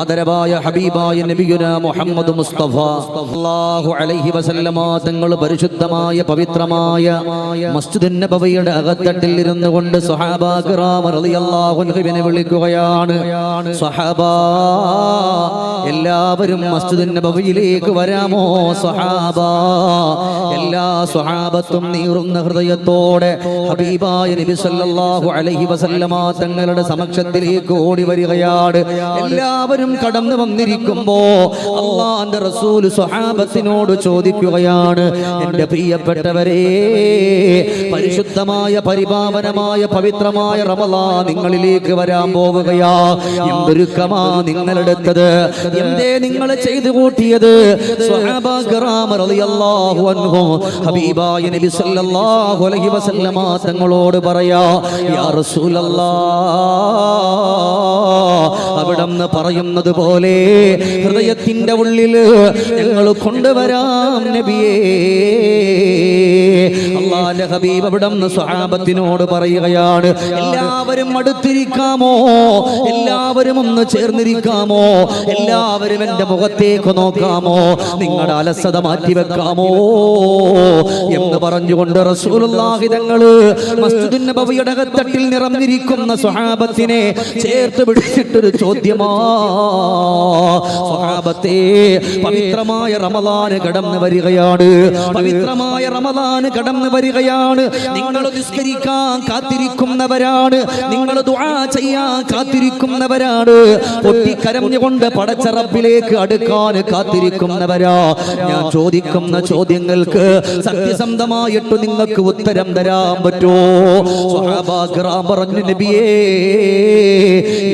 ആദരവായ ഹബീബായ നബിയുന മുഹമ്മദ് മുസ്തഫ അല്ലാഹു അലൈഹി വസല്ലമ തങ്ങൾ പരിശുദ്ധമായ പവിത്രമായ മസ്ജിദുൻ നബവിയുടെ അകത്തട്ടിൽ ഇരുന്നു കൊണ്ട് സ്വഹാബാ കിറാം റളിയല്ലാഹു അൻഹുവിനെ വിളിക്കുകയാണ്. സ്വഹാബാ എല്ലാവരും മസ്ജിദുൻ നബവിയിലേക്ക് വരാമോ സ്വഹാബാ? എല്ലാ സ്വഹാബത്തും നീറുന്ന ഹൃദയത്തോടെ ഹബീബായ നബി സല്ലല്ലാഹു അലൈഹി വസല്ലമ തങ്ങളുടെ സമക്ഷത്തിലേക്ക് ഓടി വരികയാണ്. കടന്നു വന്നിരിക്കുമ്പോ അള്ളാന്റെ റസൂൽ സ്വഹാബത്തിനോട് ചോദിക്കുകയാണ് എന്റെ പ്രിയപ്പെട്ടവരെ പരിശുദ്ധമായ പരിപാവനമായ പവിത്രമായ റമലാ നിങ്ങളിലേക്ക് വരാൻ പോവുകയാ. എന്തൊരുക്കമാ നിങ്ങളെടുത്തത് എന്തേ നിങ്ങൾ ചെയ്തു കൂട്ടിയത്? ഹബീബായ നബി സല്ലല്ലാഹു അലൈഹി വസല്ലമ തങ്ങളോട് പറയാ യാ അവിടന്ന് പറയുന്നത് പോലെ ഹൃദയത്തിന്റെ ഉള്ളിൽ ഞങ്ങൾ കൊണ്ടുവരാം നബിയേ. അള്ളാന്റെ ഹബീബ് അവിടം സ്വഹാബത്തിനോട് പറയുകയാണ് എല്ലാവരും അടുത്തിരിക്കാമോ? എല്ലാവരും ഒന്ന് ചേർന്നിരിക്കാമോ? എല്ലാവരും എന്റെ മുഖത്തേക്ക് നോക്കാമോ? നിങ്ങളുടെ അലസത മാറ്റിവെക്കാമോ എന്ന് പറഞ്ഞുകൊണ്ട് റസൂലുള്ളാഹി തങ്ങൾ മസ്ജിദുൻ നബവിയുടെ അകത്തട്ടിൽ നിറഞ്ഞിരിക്കുന്ന സ്വഹാബത്തിനെ ചേർത്ത് പിടിച്ചിട്ടൊരു ചോദ്യമാ? സ്വഹാബത്തെ പവിത്രമായ റമദാന് കടന്നു വരികയാണ്. പവിത്രമായ റമദാന് കടന്നു വരികയാണ്. നിങ്ങൾ നിസ്കരിക്കാൻ കാത്തിരിക്കുന്നവരാണ്. നിങ്ങൾ ദുആ ചെയ്യാൻ കാത്തിരിക്കുന്നവരാണ്. പൊട്ടിക്കരഞ്ഞുകൊണ്ട് പടച്ചറപ്പിലേക്ക് അടുക്കാൻ കാത്തിരിക്കുന്നവരാ. ഞാൻ ചോദിക്കുന്ന ചോദ്യങ്ങൾക്ക് സത്യസന്ധമായിട്ട് നിങ്ങൾക്ക് ഉത്തരം തരാൻ പറ്റുമോ പറഞ്ഞു നബിയേ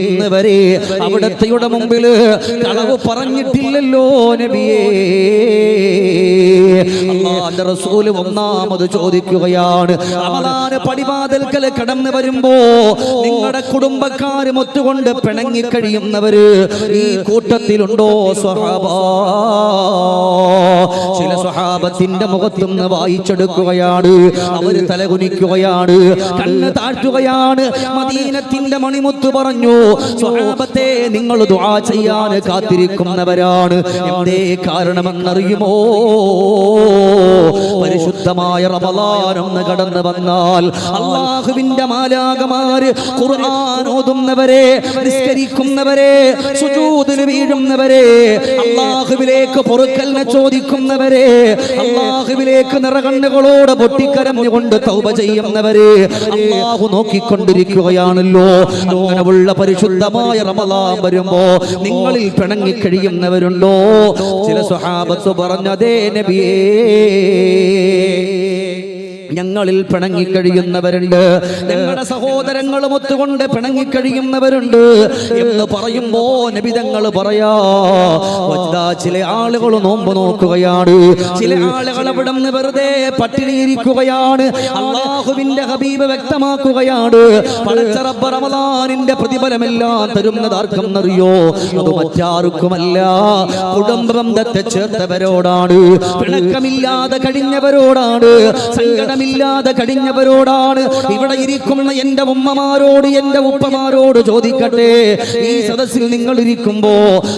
ഇന്ന് വരെ അവിടത്തെയുടെ മുമ്പിൽ കളവ് പറഞ്ഞിട്ടില്ലല്ലോ നബിയേ. അള്ളാന്റെ റസൂൽ ഒന്നാമത് ചോദിക്കുകയാണ്. റമദാന് പടിവാതിൽക്കൽ കടന്നു വരുമ്പോ നിങ്ങളുടെ കുടുംബക്കാരും ഒത്തുകൊണ്ട് പിണങ്ങി കഴിയുന്നവര് ഈ കൂട്ടത്തിലുണ്ടോ സ്വഹാബ? ചില സ്വഹാബത്തിന്റെ മുഖത്തുനിന്ന് വായിച്ചെടുക്കുകയാണ്. അവർ തലകുനിക്കുകയാണ്. കണ്ണ് താഴ്ത്തുകയാണ്. മദീനത്തിന്റെ മണിമുത്ത് പറഞ്ഞു. സ്വഹാബത്തെ നിങ്ങൾ ദുആ ചെയ്യാൻ കാത്തിരിക്കുന്നവരാണ്. എന്തേ കാരണമെന്നറിയുമോ? പരിശുദ്ധമായ റമലാനൊന്ന് കടന്നു വന്നാൽ അള്ളാഹുവിന്റെ മാലാകമാര് ഖുർആൻ ഓതുന്നവരെ നിസ്കരിക്കുന്നവരെ സുജൂദിന് വീഴുന്നവരെ അള്ളാഹുവിലേക്ക് പൊറുക്കലിനെ ചോദിക്കുന്നവരെ അള്ളാഹുവിലേക്ക് നിറകണ്ണുകളോട് പൊട്ടിക്കരഞ്ഞുകൊണ്ട് തൗബ ചെയ്യുന്നവരെ അള്ളാഹു നോക്കിക്കൊണ്ടിരിക്കുകയാണല്ലോ. അങ്ങനെയുള്ള പരിശുദ്ധമായ റമദാൻ വരുമ്പോ നിങ്ങളിൽ പിണങ്ങി കഴിയുന്നവരുണ്ടോ? ചില സ്വഹാബത്ത് പറഞ്ഞതേ നബിയേ. ഞങ്ങളിൽ പിണങ്ങിക്കഴിയുന്നവരുണ്ട്. ഞങ്ങളുടെ സഹോദരങ്ങളും ഒത്തുകൊണ്ട് പിണങ്ങിക്കഴിയുന്നവരുണ്ട് എന്ന് പറയുമ്പോ നബിതങ്ങൾ പറയാ ചില ആളുകൾ നോമ്പ് നോക്കുകയാണ്. ചില ആളുകൾ അവിടെ നിന്ന് വെറുതെ പട്ടിണിയിരിക്കുകയാണ്. അള്ളാഹുവിന്റെ ഹബീബ് വ്യക്തമാക്കുകയാണ്. പടച്ചറബ്ബ് റമദാനിന്റെ പ്രതിഫലമെല്ലാം തരുന്നത് ആർക്കെന്നറിയോ അത് മറ്റാർക്കുമല്ല. കുടുംബ ബന്ധത്തെ ചേർത്തവരോടാണ്. പിണക്കമില്ലാതെ കഴിഞ്ഞവരോടാണ്. സങ്കടമില്ലാതെ കഴിഞ്ഞവരോടാണ് ഇവിടെ ഇരിക്കുന്ന എന്റെ ഉമ്മമാരോട് എന്റെ ഉപ്പമാരോട് ചോദിക്കട്ടെ. ഈ സദസ്സിൽ നിങ്ങൾ ഇരിക്കുമ്പോ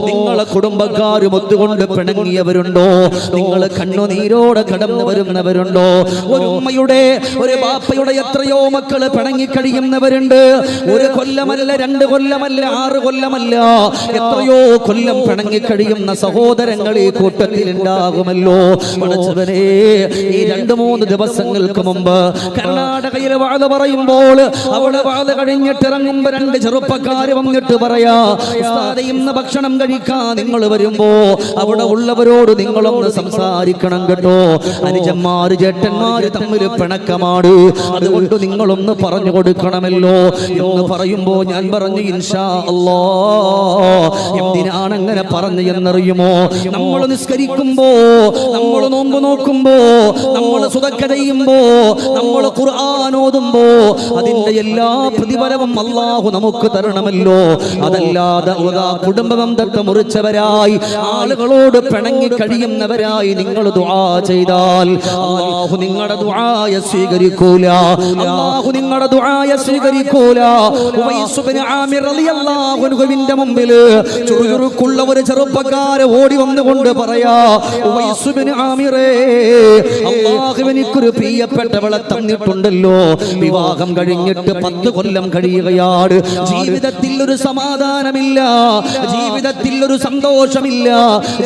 നിങ്ങളെ കുടുംബക്കാരും ഒത്തുകൊണ്ട് പിണങ്ങിയവരുണ്ടോ? നിങ്ങളെ കണ്ണുനീരോടെ കടന്നു വരുന്നവരുണ്ടോ? ഒരു ഉമ്മയുടെ ഒരു ബാപ്പയുടെ എത്രയോ മക്കൾ പിണങ്ങി കഴിയുന്നവരുണ്ട്. ഒരു കൊല്ലമല്ല രണ്ട് കൊല്ലമല്ല ആറ് കൊല്ലമല്ല. എത്രയോ കൊല്ലം പിണങ്ങി കഴിയുന്ന സഹോദരങ്ങൾ ഈ കൂട്ടത്തിൽ ഉണ്ടാകുമല്ലോ ഈ രണ്ട് മൂന്ന് ദിവസങ്ങൾക്ക് മുമ്പ് കർണാടകയിൽ വാഴ പറയുമ്പോൾ അവിടെ വാഴ കഴിഞ്ഞിട്ട് ഇറങ്ങുമ്പോ രണ്ട് ചെറുപ്പക്കാര് വന്നിട്ട് പറയാ ഭക്ഷണം കഴിക്കാൻ നിങ്ങൾ വരുമ്പോ അവിടെ ഉള്ളവരോട് നിങ്ങളൊന്ന് സംസാരിക്കണം കേട്ടോ. അനുജന്മാര് ചേട്ടന്മാര് തമ്മിൽ പിണക്കമാണ്. അതുകൊണ്ട് നിങ്ങളൊന്ന് പറഞ്ഞു കൊടുക്കണമല്ലോ എന്ന് പറയുമ്പോ ഞാൻ പറഞ്ഞു ഇൻഷാ എന്തിനാണ് അങ്ങനെ പറഞ്ഞു എന്നറിയുമോ? നമ്മൾ നിസ്കരിക്കുമ്പോ നമ്മൾ നോമ്പ് നോക്കുമ്പോ നമ്മൾ സുതക്ക ചെയ്യുമ്പോ നമ്മൾ ഖുർആൻ ഓതുമ്പോ അതിന്റെ എല്ലാ പ്രതിഫലവും അള്ളാഹു നമുക്ക് തരണമല്ലോ. അതല്ലാതെ ഉദാ കുടുംബ ബന്ധത്തെ മുറിച്ചവരായി ആളുകളോട് പിണങ്ങി കഴിയുന്നവരായി നിങ്ങൾ ദുആ ചെയ്താൽ അള്ളാഹു നിങ്ങളുടെ ദുആയ സ്വീകരിക്കൂല. അള്ളാഹു നിങ്ങളുടെ ദുആയ സ്വീകരിക്കൂല. ഉവൈസ് ഇബ്നു ആമിർ റളിയല്ലാഹു അൻഹുവിന്റെ മുമ്പിൽ ചുറുചുറുക്കുള്ള ഒരു ചെറുപ്പക്കാരെ ഓടി വന്നുകൊണ്ട് പറയാ ഉവൈസ് ഇബ്നു ആമിറേ അള്ളാഹു എനിക്കൊരു പ്രിയപ്പെട്ടവളെ തന്നിട്ടുണ്ടല്ലോ. വിവാഹം കഴിഞ്ഞിട്ട് പത്ത് കൊല്ലം കഴിയുകയാണ് ജീവിതത്തിൽ ഒരു സമാധാനമില്ല. ജീവിതത്തിൽ ഒരു സന്തോഷമില്ല.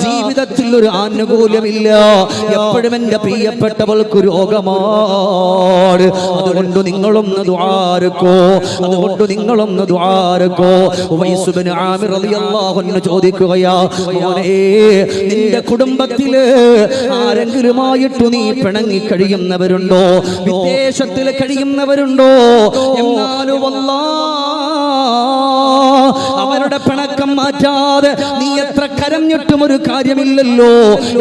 ജീവിതത്തിൽ ഒരു ആനുകൂല്യമില്ല. എപ്പോഴും എന്റെ പ്രിയപ്പെട്ടവൾക്ക് രോഗമാണ് അതുകൊണ്ട് നിങ്ങളൊന്ന് ദ്വാരക്കോ അതുകൊണ്ട് നിങ്ങളൊന്ന് ദ്വാരക്കോ ചോദിക്കുകയാ നിന്റെ കുടുംബത്തിൽ ആരെങ്കിലുമായിട്ട് നീ പിണങ്ങി കഴിയുന്നവരുണ്ടോ? വിദേശത്തിൽ കഴിയുന്നവരുണ്ടോ? എന്നാലും അവരുടെ പിണക്കം മാറ്റാതെ നീ എത്ര കരഞ്ഞിട്ടും ഒരു കാര്യമില്ലല്ലോ.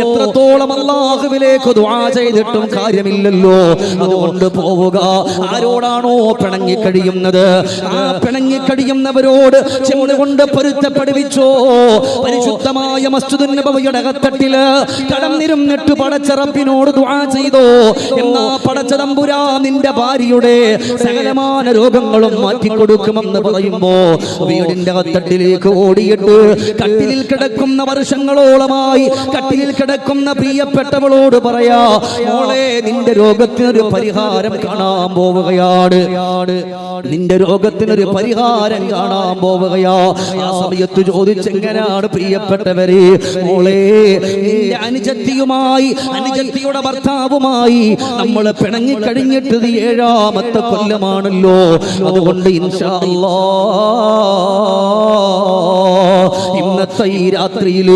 എത്രത്തോളം അള്ളാഹുവിലേക്ക് ദുആ ചെയ്തിട്ടും കാര്യമില്ലല്ലോ. അതുകൊണ്ട് പോവുക. ആരോടാണോ പിണങ്ങി കഴിയുന്നത്? ആ പിണങ്ങി കഴിയുന്നവരോട് ചെന്നുകൊണ്ട് പൊരുത്തപ്പെടുവിച്ചോ? പരിശുദ്ധമായ മസ്ജിദുൻ നബവിയുടെ അകത്തട്ടിൽ കടന്നിരുന്നിട്ട് പടച്ചറപ്പിനോട് ദുആ ചെയ്തോ? എന്നാ പടച്ച തമ്പുരാ നിന്റെ ഭാര്യയുടെ സകലമാന രോഗങ്ങളും മാറ്റിക്കൊടുക്കുമെന്ന് പറയുമ്പോ വീടിന്റെ അകത്തട്ടിലേക്ക് ഓടിയിട്ട് കട്ടിലിൽ കിടക്കുന്ന വർഷങ്ങളോളമായി കട്ടിലിൽ കിടക്കുന്ന പ്രിയപ്പെട്ടവളോട് പറയാ മോളെ നിന്റെ രോഗത്തിനൊരു പരിഹാരം കാണാൻ പോവുകയാണ്. നിന്റെ രോഗത്തിനൊരു പരിഹാരം കാണാൻ പോവുകയാ. ആ സമയത്ത് ചോദിച്ചെങ്ങനെയാണ് പ്രിയപ്പെട്ടവരെ? മോളെ നിന്റെ അനുജത്തിയുമായി അനുജത്തിയുടെ ഭർത്താവുമായി നമ്മൾ പിണങ്ങി കഴിഞ്ഞിട്ട് ഏഴാമത്തെ കൊല്ലമാണല്ലോ. അതുകൊണ്ട് ഇൻഷാ അല്ലാ. ഇന്നത്തെ ഈ രാത്രിയിൽ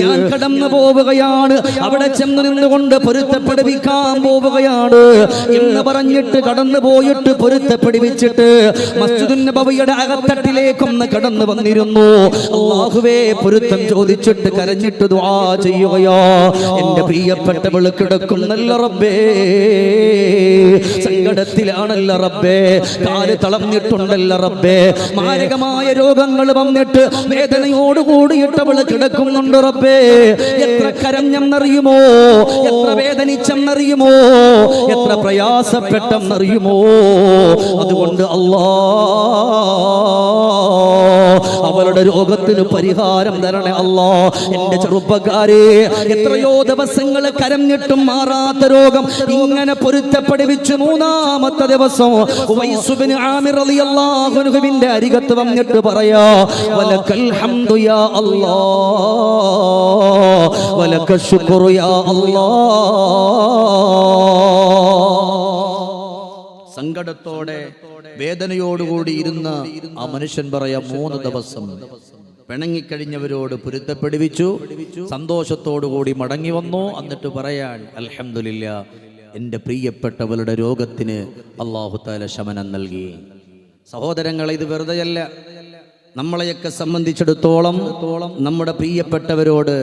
ഞാൻ കടന്നു പോവുകയാണ്. അവിടെ ചെന്ന് നിന്നുകൊണ്ട് പൊരുത്തപ്പെടുവിക്കാൻ പോവുകയാണ് എന്ന് പറഞ്ഞിട്ട് കടന്നു പോയിട്ട് പൊരുത്തപ്പെടുവിച്ചിട്ട് മസ്ജിദുൻ നബവിയുടെ അകത്തട്ടിലേക്കൊന്ന് കടന്നു വന്നിരുന്നു. അള്ളാഹുവേ പൊരുത്തം ചോദിച്ചിട്ട് കരഞ്ഞിട്ട് ദുആ ചെയ്യുകയോ. എന്റെ പ്രിയപ്പെട്ടവൾ കിടക്കുന്നല്ല റബ്ബേ. സങ്കടത്തിലാണല്ല റബ്ബേ. കാൽ തളർന്നിട്ടുണ്ടല്ല റബ്ബേ. മാരകമായ രോഗങ്ങൾ വന്നിട്ട് വേദനയോട് കൂടിയിട്ട് അവൾ കിടക്കുന്നുണ്ട്. റബ്ബേ എത്ര കരഞ്ഞെന്നറിയുമോ? എത്ര വേദനിച്ചെന്നറിയുമോ? എത്ര പ്രയാസപ്പെട്ടെന്നറിയുമോ? അതുകൊണ്ട് അല്ലാ അവളുടെ രോഗത്തിന് പരിഹാരം തരണേ അല്ലോ. എന്റെ ചെറുപ്പക്കാരെ എത്രയോ ദിവസങ്ങൾ കരഞ്ഞിട്ടും മാറാത്ത രോഗം ഇങ്ങനെ പൊരുത്തപ്പെടുവിച്ച് മൂന്നാമത്തെ ദിവസം ആമിറിന്റെ അരികത്ത് വന്നിട്ട് പറയാ വലക്കൽ ശുക്റു യാ സങ്കടത്തോടെ വേദനയോടുകൂടി ഇരുന്ന ആ മനുഷ്യൻ പറയാ മൂന്ന് ദിവസം പിണങ്ങിക്കഴിഞ്ഞവരോട് പൊരുത്തപ്പെടുവിച്ചു സന്തോഷത്തോടുകൂടി മടങ്ങി വന്നു എന്നിട്ട് പറയാൻ അലഹമില്ല എന്റെ പ്രിയപ്പെട്ടവരുടെ രോഗത്തിന് അള്ളാഹു താല ശമനം നൽകി. സഹോദരങ്ങളെ ഇത് വെറുതെയല്ല. നമ്മളെയൊക്കെ സംബന്ധിച്ചിടത്തോളം നമ്മുടെ പ്രിയപ്പെട്ടവരോട്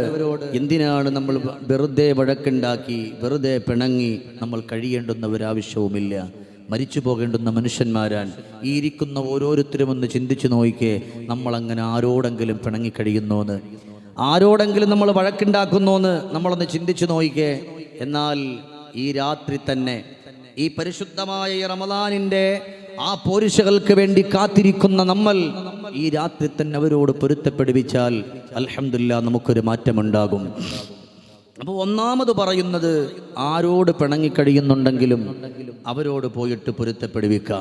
എന്തിനാണ് നമ്മൾ വെറുതെ വഴക്കുണ്ടാക്കി വെറുതെ പിണങ്ങി നമ്മൾ കഴിയേണ്ടുന്ന ഒരാവശ്യവുമില്ല മരിച്ചു പോകേണ്ടുന്ന മനുഷ്യന്മാരാൻ ഈ ഇരിക്കുന്ന ഓരോരുത്തരും ഒന്ന് ചിന്തിച്ചു നോക്കിക്കേ നമ്മളങ്ങനെ ആരോടെങ്കിലും പിണങ്ങിക്കഴിയുന്നോന്ന്. ആരോടെങ്കിലും നമ്മൾ വഴക്കുണ്ടാക്കുന്നോന്ന് നമ്മളൊന്ന് ചിന്തിച്ചു നോക്കിക്കേ എന്നാൽ ഈ രാത്രി തന്നെ ഈ പരിശുദ്ധമായ ഈ റമദാനിന്റെ ആ പോരിശകൾക്ക് വേണ്ടി കാത്തിരിക്കുന്ന നമ്മൾ ഈ രാത്രി തന്നെ അവരോട് പൊരുത്തപ്പെടുവിച്ചാൽ അലഹമില്ല നമുക്കൊരു മാറ്റമുണ്ടാകും. അപ്പോൾ ഒന്നാമത് പറയുന്നത് ആരോട് പിണങ്ങിക്കഴിയുന്നുണ്ടെങ്കിലും അവരോട് പോയിട്ട് പൊരുത്തപ്പെടുവിക്ക.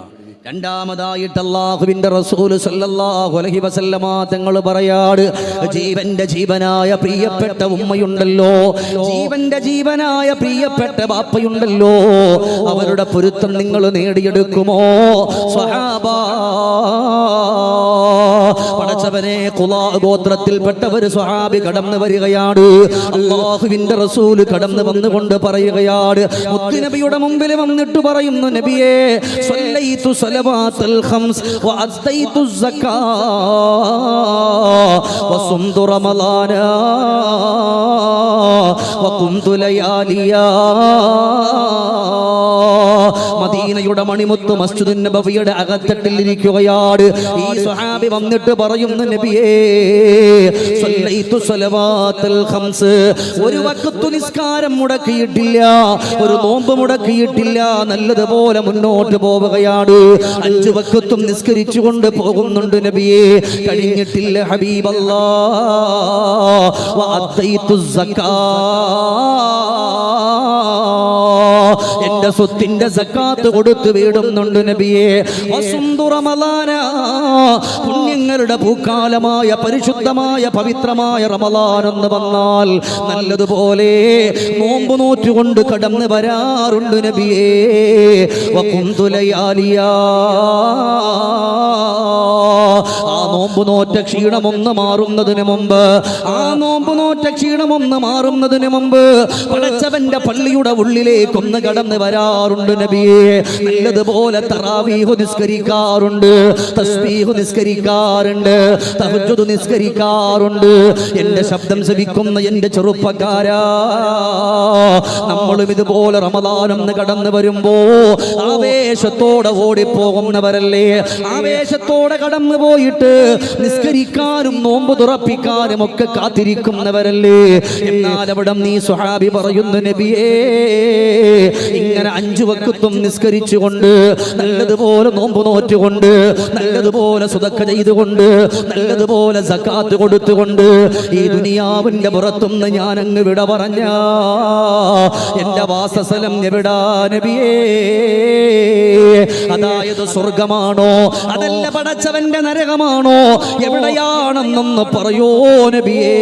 രണ്ടാമതായിട്ട് അള്ളാഹുവിന്റെ റസൂൽ സല്ലല്ലാഹു അലൈഹി വസല്ലമ തങ്ങൾ പറയാട് ജീവന്റെ ജീവനായ പ്രിയപ്പെട്ട ഉമ്മയുണ്ടല്ലോ ജീവന്റെ ജീവനായ പ്രിയപ്പെട്ട ബാപ്പയുണ്ടല്ലോ അവരുടെ പൊരുത്തം നിങ്ങൾ നേടിയെടുക്കുമോ? സ്വഹാബാ പടച്ചവനെ കുലാ ഗോത്രത്തിൽപ്പെട്ട ഒരു സ്വഹാബി കടന്നു വരികയാണ്. അള്ളാഹുവിന്റെ റസൂൽ കടന്നു വന്നുകൊണ്ട് പറയുകയാണ്. മുത്തുനബിയുടെ മുമ്പിൽ വന്നിട്ട് പറയുന്നു നബിയെ സ്വല്ലൈതു സലവാത്തുൽ ഖംസ് വഅദ്ദൈതു സക്കാ വസുംതു റമളാന ലയാലിയാ മദീനയുടെ മണിമുത്ത് മസ്ജിദുൻ നബവിയുടെ അകത്തട്ടിൽ ഇരിക്കുകയാണ് ഈ സ്വഹാബി വന്നിട്ട് പറയുന്നു നബിയേ സല്ലൈതു സലവാത്തുൽ ഖംസ്. ഒരു വഖത്ത് നിസ്കാരം മുടക്കിയിട്ടില്ല ഒരു നോമ്പ് മുടക്കിയിട്ടില്ല നല്ലതുപോലെ മുന്നോട്ട് പോവുകയാണ്. അഞ്ചു വക്കത്തും നിസ്കരിച്ചുകൊണ്ട് പോകുന്നുണ്ട് നബിയേ. കഴിഞ്ഞിട്ടില്ല ഹബീബല്ലാ. സക്കാ എന്റെ സ്വത്തിന്റെ സക്കാത്ത് കൊടുത്തു വീടുന്നുണ്ട് നബിയെ. പുണ്യങ്ങളുടെ പൂക്കാലമായ പരിശുദ്ധമായ പവിത്രമായ റമളാൻ എന്ന് വന്നാൽ നല്ലതുപോലെ നോമ്പ് നോറ്റുകൊണ്ട് കടന്നു വരാറുണ്ട് നബിയേ. വകുന്തുലയാലിയാ ആ നോമ്പ് നോറ്റ ക്ഷീണമൊന്ന് മാറുന്നതിന് മുമ്പ് ആ നോമ്പ് നോറ്റ ക്ഷീണമൊന്ന് മാറുന്നതിന് മുമ്പ് പടച്ചവന്റെ പള്ളിയുടെ ഉള്ളിലേക്കൊന്ന് കടന്ന് വരാറുണ്ട് നബിയെ. നല്ലതുപോലെ തറാവീഹു നിസ്കരിക്കാറുണ്ട് തസ്ബീഹു നിസ്കരിക്കാറുണ്ട് തഹജ്ജുദ് നിസ്കരിക്കാറുണ്ട്. എന്റെ ശബ്ദം ശ്രവിക്കുന്ന എന്റെ ചെറുപ്പക്കാരാ നമ്മളും ഇതുപോലെ റമദാനൊന്ന് കടന്നു വരുമ്പോ ആവേശത്തോടെ ഓടിപ്പോകുന്നവരല്ലേ? ആവേശത്തോടെ കടന്നു പോയിട്ട് നിസ്കരിക്കാനും നോമ്പ് തുറപ്പിക്കാനും ഒക്കെ കാത്തിരിക്കുന്നവരല്ലേ? എന്നാൽ അവിടെ നീ സുഹാബി പറയുന്നു നബിയേ ഇങ്ങനെ അഞ്ചു വക്കത്തും നിസ്കരിച്ചുകൊണ്ട് നല്ലതുപോലെ നോമ്പ് നോറ്റുകൊണ്ട് നല്ലതുപോലെ സുതക്ക ചെയ്തുകൊണ്ട് നല്ലതുപോലെ സക്കാത്ത് കൊടുത്തുകൊണ്ട് ഈ ദുനിയാവിന്റെ പുറത്തുനിന്ന് ഞാൻ അങ്ങ് വിട പറഞ്ഞ എന്റെ വാസസ്ഥലം എവിടാ നബിയേ? അതായത് സ്വർഗമാണോ അതല്ല പടച്ചവന്റെ നരകമാണോ എവിടെയാണെന്നൊന്ന് പറയോ നബിയേ?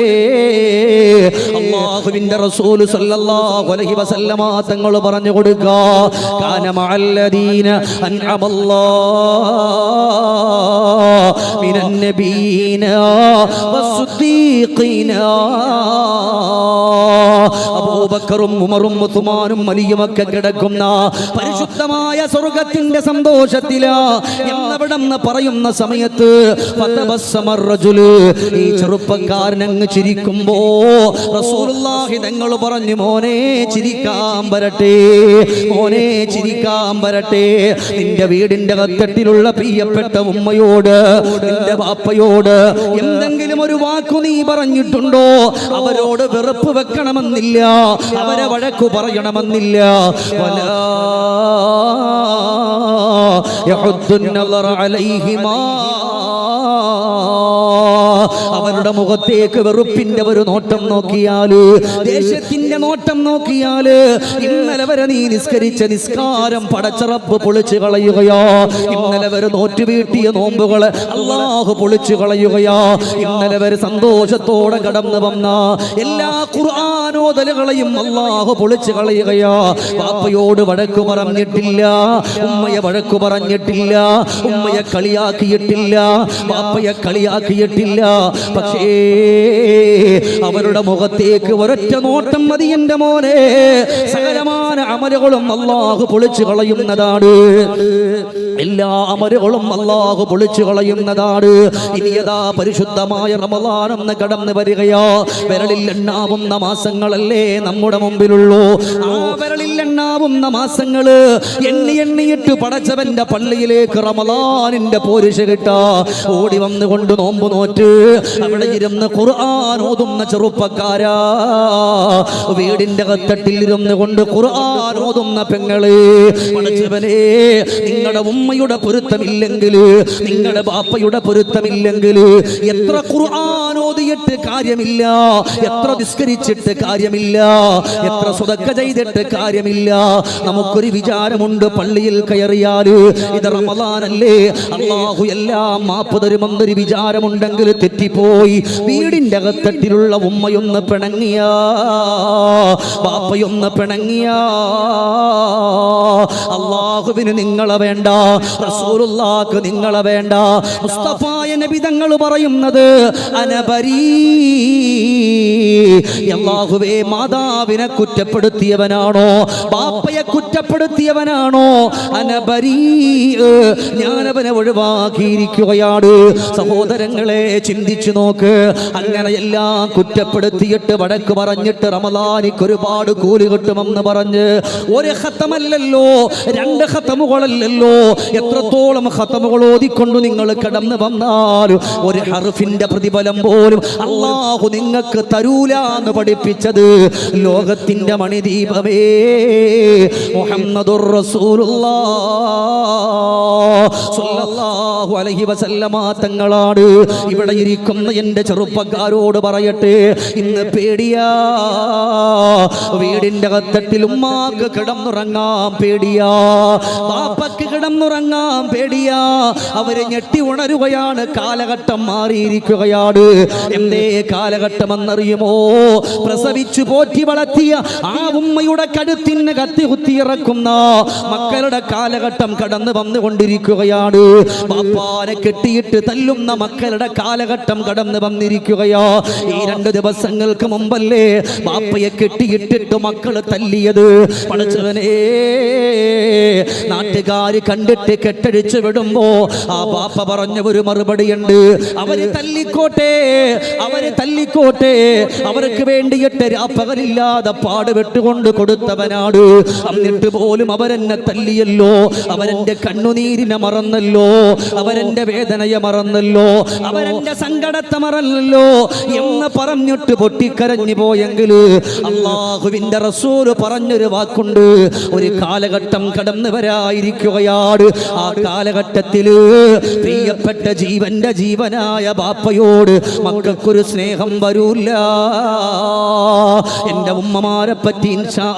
അള്ളാഹുവിന്റെ റസൂൽ സല്ലല്ലാഹു അലൈഹി വസല്ലമ തങ്ങൾ പറഞ്ഞു കൊടുക്കുക കാന മഅല്ലദീന നബീന അബൂബക്കറും ഉമറും ഉസ്മാനും അലിയുമൊക്കെ കിടക്കുന്ന പരിശുദ്ധമായ സ്വർഗത്തിന്റെ സന്തോഷത്തില എന്നവിടെന്ന് പറയുന്ന സമയത്ത് ഈ ചെറുപ്പക്കാരൻ അങ്ങ് ചിരിക്കുമ്പോ റസൂലുള്ളാഹി തങ്ങൾ പറഞ്ഞു മോനെ ചിരിക്കാൻ വരട്ടെ മോനെ ചിരിക്കാൻ വരട്ടെ. നിന്റെ വീടിന്റെ കത്തട്ടിലുള്ള പ്രിയപ്പെട്ട ഉമ്മയോട് നിന്റെ ബാപ്പയോട് എന്തെങ്കിലും ഒരു വാക്കു നീ പറഞ്ഞിട്ടുണ്ടോ? അവരോട് വെറുപ്പ് വെക്കണമെന്നില്ല അവരെ വഴക്കു പറയണമെന്നില്ല. വലാ യഹുദ്ദുൻ അലൈഹിമാ അവരുടെ മുഖത്തേക്ക് വെറുപ്പിന്റെ ഒരു നോട്ടം നോക്കിയാൽ ദേശത്തിന്റെ നോട്ടം നോക്കിയാൽ ഇന്നലെ വരെ നീ നിസ്കരിച്ച നിസ്കാരം പടച്ചറപ്പ് പൊളിച്ചു കളയുകയോ. ഇന്നലെ വരെ നോറ്റുവീട്ടിയ വീട്ടിയ നോമ്പുകൾ അള്ളാഹു പൊളിച്ചു കളയുകയോ. ഇന്നലെ വരെ സന്തോഷത്തോടെ കടന്നു വന്ന എല്ലാ ഖുർആാനോദലുകളെയും അള്ളാഹു പൊളിച്ചു കളയുകയോ. പാപ്പയോട് വഴക്കു പറഞ്ഞിട്ടില്ല ഉമ്മയെ വഴക്കു പറഞ്ഞിട്ടില്ല ഉമ്മയെ കളിയാക്കിയിട്ടില്ല പാപ്പയെ കളിയാക്കിയിട്ടില്ല പക്ഷേ അവരുടെ മുഖത്തേക്ക് ഒരൊറ്റ നോട്ടം മതി എന്റെ മോനെ. സകലമാന അമലുകളും അള്ളാഹു പൊളിച്ചു കളയുന്നതാണ്. എല്ലാ അമലുകളും അള്ളാഹു പൊളിച്ചു കളയുന്നതാണ്. ഇനി യഥാ പരിശുദ്ധമായ റമദാനെന്ന് കടന്നു വരികയോ. വിരളിൽ എണ്ണാവുന്ന മാസങ്ങളല്ലേ നമ്മുടെ മുമ്പിലുള്ളൂ. വിരളിൽ എണ്ണാവുന്ന മാസങ്ങൾ. എണ്ണി എണ്ണിയിട്ട് പടച്ചവന്റെ പള്ളിയിലേക്ക് റമദാനിന്റെ പോരിശ കിട്ടാ. ഓടി വന്നുകൊണ്ട് നോമ്പ് നോറ്റ്. അവിടെ ഇരുന്ന് ഖുർആൻ ഓതുന്ന ചെറുപ്പക്കാരാ. വീടിന്റെ കത്തട്ടിൽ ഇരുന്ന് കൊണ്ട് ഖുർആൻ ഓതുന്ന പെങ്ങളെ. പടച്ചവനെ നിങ്ങളുടെ ഉമ്മയുടെ പൊരുത്തമില്ലെങ്കിൽ നിങ്ങളുടെ ബാപ്പയുടെ പൊരുത്തമില്ലെങ്കിൽ എത്ര ഖുർആൻ ഓതിയിട്ട് കാര്യമില്ല എത്ര നിസ്കരിച്ചിട്ട് കാര്യമില്ല എത്ര സുതക്ക ചെയ്തിട്ട് കാര്യമില്ല നമുക്കൊരു വിചാരമുണ്ട് പള്ളിയിൽ കയറിയാൽ ഇത് റമദാനല്ലേ? അള്ളാഹു എല്ലാം മാപ്പ് തരുമെന്നൊരു വിചാരമുണ്ടെങ്കിൽ തെറ്റിപ്പോയി. വീടിന്റെ അകത്തട്ടിലുള്ള ഉമ്മയൊന്ന് പിണങ്ങിയ. പാപ്പയൊന്ന് പിണങ്ങിയ. അള്ളാഹുവിന് നിങ്ങളെ വേണ്ട. റസൂലുള്ളാക്ക് നിങ്ങളെ വേണ്ട. മുസ്തഫായ നബി തങ്ങൾ പറയുന്നത് അനപരീ അള്ളാഹുവേ മാതാവിനെ കുറ്റപ്പെടുത്തിയവനാണോ? ബാപ്പയെ കുറ്റപ്പെടുത്തിയവനാണോ? അനബരീ ഞാനവനെ ഒഴിവാക്കിയിരിക്കുകയാണ്. സഹോദരങ്ങളെ ചിന്തിച്ചു നോക്ക്. അങ്ങനെ എല്ലാം കുറ്റപ്പെടുത്തിയിട്ട് വടക്ക് പറഞ്ഞിട്ട് റമദാനിക്ക് ഒരുപാട് കൂലി കിട്ടുമെന്ന് പറഞ്ഞ് ഒരു ഹത്തമല്ലല്ലോ രണ്ട് ഹത്തമുകളല്ലല്ലോ എത്രത്തോളം ഹത്തമുകൾ ഓതിക്കൊണ്ട് നിങ്ങൾ കടന്നു വന്നാലും ഒരു ഹർഫിന്റെ പ്രതിഫലം പോലും അള്ളാഹു നിങ്ങൾക്ക് തരൂല എന്ന് പഠിപ്പിച്ചത് ലോകത്തിന്റെ മണിദീപമേ. മുഹമ്മദുർ റസൂലുള്ളാഹു അലൈഹി വസല്ലമ തങ്ങളാണ്. ഇവിടെ ഇരിക്കുന്ന എന്റെ ചെറുപ്പക്കാരോട് പറയട്ടെ ഇന്ന് പേടിയാ. വീടിന്റെ കത്തട്ടിൽ ഉമ്മാക്ക് കിടന്നുറങ്ങാൻ പേടിയാ. പാപ്പക്ക് കിടന്നുറങ്ങാം പേടിയാ. അവർ ഞെട്ടി ഉണരുകയാണ് കാലഘട്ടം മാറിയിരിക്കുകയാണ്. എന്തേ കാലഘട്ടം എന്നറിയുമോ പ്രസവിച്ചു പോറ്റി വളർത്തിയ ആ ഉമ്മയുടെ കഴുത്തിന് കത്തി കുത്തിയിറക്കുന്ന മക്കളുടെ കാലഘട്ടം കടന്നു വന്നുകൊണ്ടിരിക്കുകയാണ്. പാപ്പാനെ കെട്ടിയിട്ട് തല്ലുന്ന മക്കളുടെ കാലഘട്ടം കടന്നു വന്നിരിക്കുകയാ. ഈ രണ്ട് ദിവസങ്ങൾക്ക് മുമ്പല്ലേ പാപ്പയെ കെട്ടിയിട്ടിട്ട് മക്കൾ തല്ലിയത്? പഠിച്ചവനേ നാട്ടുകാർ കണ്ടിട്ട് കെട്ടഴിച്ചു വിടുമ്പോ ആ പാപ്പ പറഞ്ഞ ഒരു മറുപടിയുണ്ട്. അവർ തല്ലിക്കോട്ടെ അവർ തല്ലിക്കോട്ടെ. അവർക്ക് വേണ്ടിയിട്ട് രാപ്പകലില്ലാതെ പാടുപെട്ടുകൊണ്ട് കൊടുത്തവനാണ് എന്നിട്ട് പോലും അവരെന്നെ തല്ലിയല്ലോ. അവരെന്റെ കണ്ണുനീരിനെ മറന്നല്ലോ. അവരെന്റെ വേദനയെ മറന്നല്ലോ. അവരെന്റെ സങ്കടത്തെ മറന്നല്ലോ എന്ന് പറഞ്ഞിട്ട് പൊട്ടിക്കരഞ്ഞു പോയെങ്കിൽ അള്ളാഹുവിന്റെ റസൂൽ പറഞ്ഞൊരു വാക്കുണ്ട്. ഒരു കാലഘട്ടം കടന്നു വരായിരിക്കുകയാണ് ആ കാലഘട്ടത്തിൽ പ്രിയപ്പെട്ട ജീവന്റെ ജീവനായ ബാപ്പയോട് മക്കൾക്കൊരു സ്നേഹം വരൂല്ല എന്റെ ഉമ്മമാരെ പറ്റി ഇൻഷാ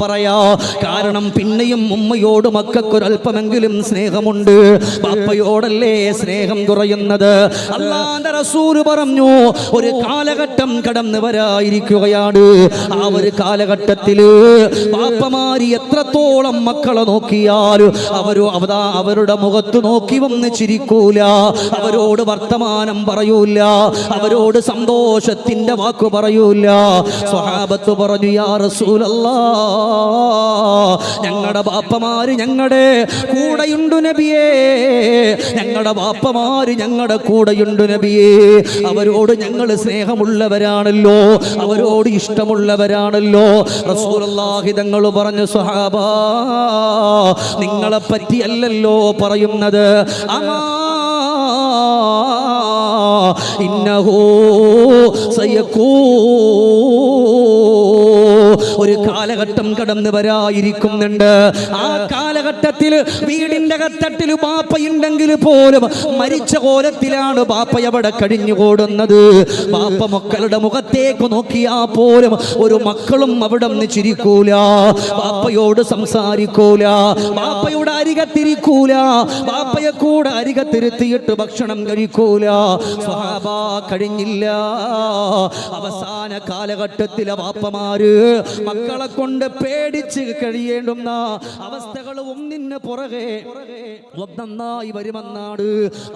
പറയാ. കാരണം പിന്നെയും ഉമ്മയോട് മക്കൾക്കൊരല്പമെങ്കിലും സ്നേഹമുണ്ട്. ബാപ്പയോടല്ലേ സ്നേഹം കുറയുന്നത്? അള്ളാന്റെ റസൂൽ പറഞ്ഞു ഒരു കാലഘട്ടം കടന്നു വരായിരിക്കുകയാണ് ആ ഒരു കാലഘട്ടത്തിൽ ബാപ്പമാരി എത്രത്തോളം മക്കളെ നോക്കിയാൽ അവരോ അവതാ അവരുടെ മുഖത്ത് നോക്കി വന്ന് ചിരിക്കൂല. അവരോട് വർത്തമാനം പറയൂല. അവരോട് സന്തോഷത്തിന്റെ വാക്ക് പറയൂല. സ്വഹാബത്ത് പറഞ്ഞു യാ റസൂലല്ലാ ഞങ്ങളുടെ ബാപ്പമാര് ഞങ്ങളുടെ കൂടെയുണ്ടു നബിയേ. ഞങ്ങളുടെ ബാപ്പമാര് ഞങ്ങളുടെ കൂടെയുണ്ടു നബിയേ. അവരോട് ഞങ്ങൾ സ്നേഹമുള്ളവരാണല്ലോ. അവരോട് ഇഷ്ടമുള്ളവരാണല്ലോ. റസൂലുള്ളാഹി തങ്ങൾ പറഞ്ഞു സ്വഹാബ നിങ്ങളെ പറ്റിയല്ലല്ലോ പറയുന്നത്. അമാ ഒരു കാലഘട്ടം കടന്നു വരായിരിക്കുന്നുണ്ട് ആ കാലഘട്ടത്തിൽ വീടിന്റെ കത്തട്ടിൽ ബാപ്പയുണ്ടെങ്കിൽ പോലും മരിച്ച കോലത്തിലാണ് ബാപ്പ അവിടെ കഴിഞ്ഞുകൂടുന്നത് ബാപ്പ മക്കളുടെ മുഖത്തേക്ക് നോക്കിയാ പോലും ഒരു മക്കളും അവിടെ നിന്ന് ചിരിക്കൂല. ബാപ്പയോട് സംസാരിക്കൂല. ബാപ്പയുടെ അരികത്തിരിക്കൂല. ബാപ്പയെ കൂടെ അരികത്തിരുത്തിയിട്ട് ഭക്ഷണം കഴിക്കൂല. കഴിഞ്ഞില്ല അവസാന കാലഘട്ടത്തിലെ ബാപ്പമാര് മക്കളെ കൊണ്ട് പേടിച്ച് കഴിയേണ്ടുന്ന അവസ്ഥകൾ ഒന്നിന് പുറകെ. നന്നായി വരുമെന്നാണ്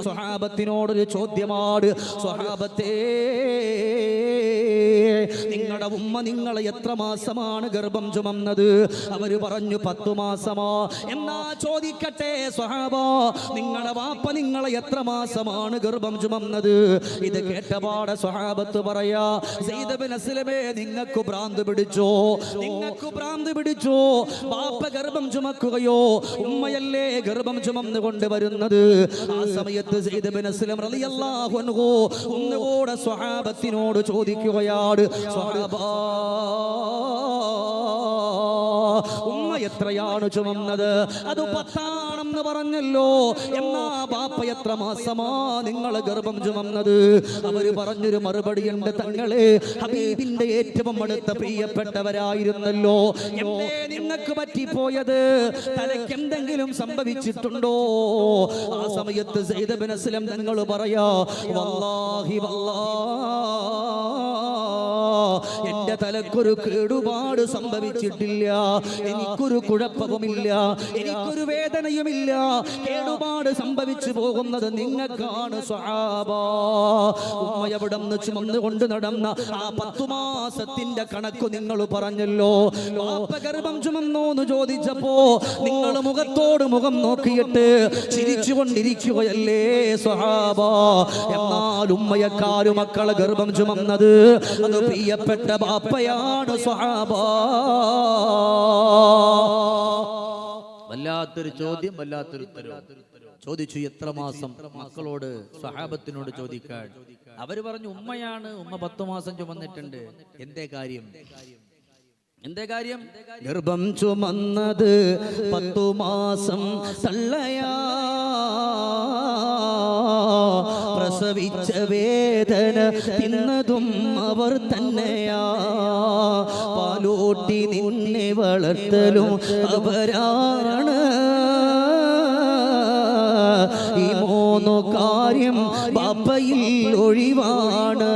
സ്വഹാബത്തിനോടൊരു ചോദ്യമാണ് സ്വഹാബത്തേ നിങ്ങളുടെ ഉമ്മ നിങ്ങളെ എത്ര മാസമാണ് ഗർഭം ചുമന്നത്? അവർ പറഞ്ഞു പത്തു മാസമോ. എന്നാ ചോദിക്കട്ടെ സ്വഹാബോ നിങ്ങളുടെ വാപ്പ നിങ്ങളെ എത്ര മാസമാണ് ഗർഭം ചുമന്നത്? ഇത് കേട്ടപാടെ സ്വഹാബത്ത് പറയാ അസ്ലമേ നിങ്ങൾക്ക് ഭ്രാന്ത് പിടിച്ചോ? നിങ്ങൾക്ക് ഭ്രാന്ത് പിടിച്ചോ? ബാപ്പ ഗർഭം ചുമക്കുകയോ? ഉമ്മയല്ലേ ഗർഭം ചുമന്നു കൊണ്ടുവരുന്നത് ആ സമയത്ത് ഒന്നുകൂടെ സ്വഹാബത്തിനോട് ചോദിക്കുകയാണ് സ്വഹാബാ ഉമ്മ എത്രയാണ് ചുമന്നത്? അത് പത്താണെന്ന് പറഞ്ഞല്ലോ. എന്നാ ബാപ്പ എത്ര മാസമാ നിങ്ങളെ ഗർഭം ചുമന്നത്? അവർ പറഞ്ഞൊരു മറുപടി ഉണ്ട് തങ്ങളെ. ഹബീബിന്റെ ഏറ്റവും അടുത്ത പ്രിയപ്പെട്ടവരായിരുന്നല്ലോ. നിങ്ങൾക്ക് പറ്റിപ്പോയത്? തലയ്ക്ക് എന്തെങ്കിലും സംഭവിച്ചിട്ടുണ്ടോ? ആ സമയത്ത് സെയ്ദബിൻ നിങ്ങൾ പറയാ വല്ലാഹി വല്ലാ എന്റെ തലക്കൊരു കേടുപാട് സംഭവിച്ചിട്ടില്ല. എനിക്കൊരു കുഴപ്പവുമില്ല. എനിക്കൊരു വേദനയുമില്ല. കേടുപാട് സംഭവിച്ചു പോകുന്നത് നിങ്ങൾക്കാണ് സ്വഹാബ. ഉമ്മ എവിടെ നിന്ന് ചുമന്നുകൊണ്ട് നടന്ന ആ പത്തു മാസത്തിന്റെ കണക്ക് നിങ്ങൾ പറഞ്ഞല്ലോ. ഗർഭം ചുമന്നോ എന്ന് ചോദിച്ചപ്പോ നിങ്ങൾ മുഖത്തോട് മുഖം നോക്കിയിട്ട് ചിരിച്ചുകൊണ്ടിരിക്കുകയല്ലേ സ്വഹാബ. എന്നാൽ ഉമ്മയക്കാരു മക്കളെ ഗർഭം ചുമന്നത് അത് പ്രിയപ്പെട്ട ബാപ്പയാണ് സ്വഹാബ. വല്ലാത്തൊരു ചോദ്യം വല്ലാത്തൊരു ചോദിച്ചു എത്ര മാസം? മക്കളോട് സഹാബത്തിനോട് ചോദിക്കാൻ. അവർ പറഞ്ഞു ഉമ്മയാണ് ഉമ്മ പത്തു മാസം ചുമന്നിട്ടുണ്ട്. എന്തേ കാര്യം? എന്തേ കാര്യം? ഗർഭം ചുമന്നത് പത്തു മാസം തള്ളയാ. പ്രസവിച്ച വേദന തിന്നതും അവർ തന്നെയാ. പാലോട്ടി നിന്നെ വളർത്തലും അവരാണ് ഈ മൂന്നു കാര്യം ബാപ്പയിൽ ഒഴിവാണ്.